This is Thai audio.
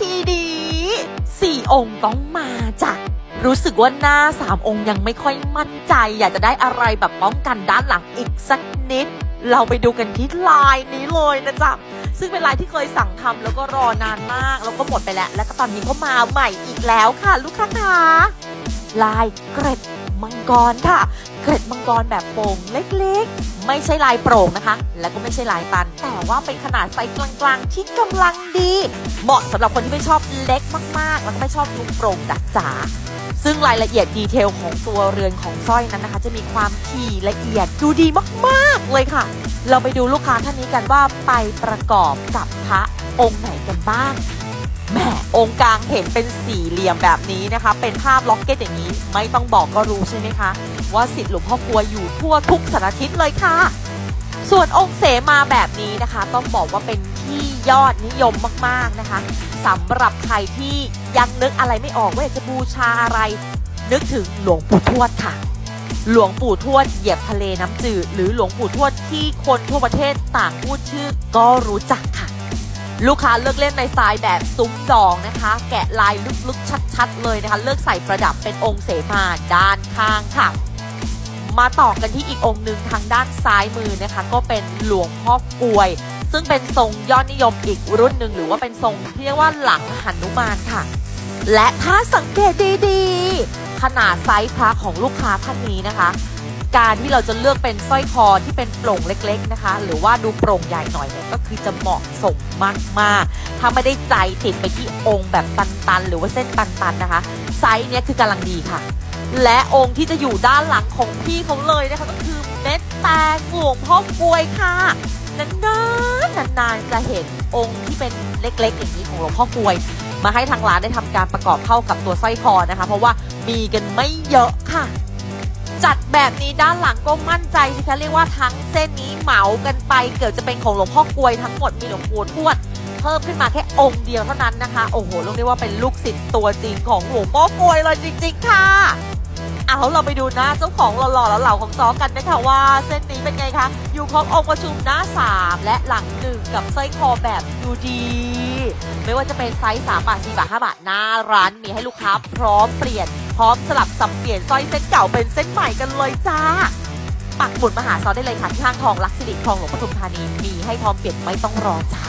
ทีนี้สี่องค์ต้องมาจ้ะรู้สึกว่าหน้าสามองค์ยังไม่ค่อยมั่นใจ อยากจะได้อะไรแบบป้องกันด้านหลังอีกสักนิด เราไปดูกันที่ลายนี้เลยนะจ๊ะซึ่งเป็นลายที่เคยสั่งทำแล้วก็รอนานมาก แล้วก็หมดไปแล้ว แล้วก็ตอนนี้ก็มาใหม่อีกแล้วค่ะ ลูกค้าคะลายเกร็ดมังกรค่ะ เกร็ดมังกรแบบโป่งเล็กๆ ไม่ใช่ลายโปร่งนะคะ และก็ไม่ใช่ลายตัน แต่ว่าเป็นขนาดไซส์กลางๆ ที่กำลังดี เหมาะสำหรับคนที่ไม่ชอบเล็กมากๆ แล้วก็ไม่ชอบลูกโปร่งจ๋าซึ่งรายละเอียดดีเทลของตัวเรือนของสร้อยนั้นนะคะ จะมีความถี่ละเอียดดูดีมากๆเลยค่ะ เราไปดูลูกค้าท่านนี้กันว่าไปประกอบกับพระองค์ไหนกันบ้าง แหมองค์กลางเห็นเป็นสี่เหลี่ยมแบบนี้นะคะ เป็นภาพล็อกเก็ตอย่างนี้ ไม่ต้องบอกก็รู้ใช่ไหมคะ ว่าสิทธิ์หลวงพ่อกลัวอยู่ทั่วทุกสารทิศเลยค่ะ ส่วนองค์เสมาแบบนี้นะคะ ต้องบอกว่าเป็นที่ยอดนิยมมากๆนะคะสำหรับใครที่ยังนึกอะไรไม่ออกว่าจะบูชาอะไร นึกถึงหลวงปู่ทวดค่ะ หลวงปู่ทวดเหยียบทะเลน้ำจืด หรือหลวงปู่ทวดที่คนทั่วประเทศต่างพูดชื่อก็รู้จักค่ะ ลูกค้าเลือกเล่นในสไตล์แบบซุ้มดองนะคะ แกะลายลึกๆ ชัด ๆ เลยนะคะ เลือกใส่ประดับเป็นองค์เสมาด้านข้างค่ะ มาต่อกันที่อีกองค์หนึ่งทางด้านซ้ายมือนะคะ ก็เป็นหลวงพ่อกลวย ซึ่งเป็นทรงยอดนิยมอีกรุ่นหนึ่งหรือว่าเป็นทรงที่เรียกว่าหลังหนุมานค่ะ และถ้าสังเกตดีๆ ขนาดไซส์พระของลูกค้าท่านนี้นะคะ การที่เราจะเลือกเป็นสร้อยคอที่เป็นโปร่งเล็ก ๆนะคะ หรือว่าดูโปร่งใหญ่หน่อยเนี่ยก็คือจะเหมาะสมมากๆถ้าไม่ได้ใจติดไปที่องค์แบบตันๆ หรือว่าเส้นตันๆนะคะ ไซส์เนี้ยคือกำลังดีค่ะ และองค์ที่จะอยู่ด้านหลังของพี่เขาเลยนะคะก็คือเม็ดแตงหลวงพ่อกลวยค่ะนานๆนานๆจะเห็นองค์ที่เป็นเล็กๆ อย่างนี้ของหลวงพ่อกลวยมาให้ทางร้านได้ทำการประกอบเข้ากับตัวสร้อยคอนะคะ เพราะว่ามีกันไม่เยอะค่ะ จัดแบบนี้ด้านหลังก็มั่นใจสิคะเรียกว่าทั้งเส้นนี้เหมากันไป เกือบจะเป็นของหลวงพ่อกลวยทั้งหมดมีหลวงปู่ทวดเพิ่มขึ้นมาแค่องค์เดียวเท่านั้นนะคะ โอ้โหเรียกได้ว่าเป็นลูกศิษย์ตัวจริงของหลวงพ่อกลวยเลยจริง ๆ ค่ะเอาเราไปดูน้าเจ้าของหล่อๆแล้วเหล่าของซอกันนะคะว่าเส้นนี้เป็นไงคะ อยู่ครบองค์ประชุมหน้า 3 และหลังหนึ่งกับสร้อยคอแบบดูดี ไม่ว่าจะเป็นไซส์3บาท4บาท5บาทหน้าร้านมีให้ลูกค้าพร้อมเปลี่ยน พร้อมสลับสับเปลี่ยนสร้อยเส้นเก่าเป็นเส้นใหม่กันเลยจ้า ปักหมุดมาหาซอได้เลยค่ะที่ห้างทองลักษิริทองหลวงปทุมธานีมีให้พร้อมเปลี่ยนไม่ต้องรอจ้า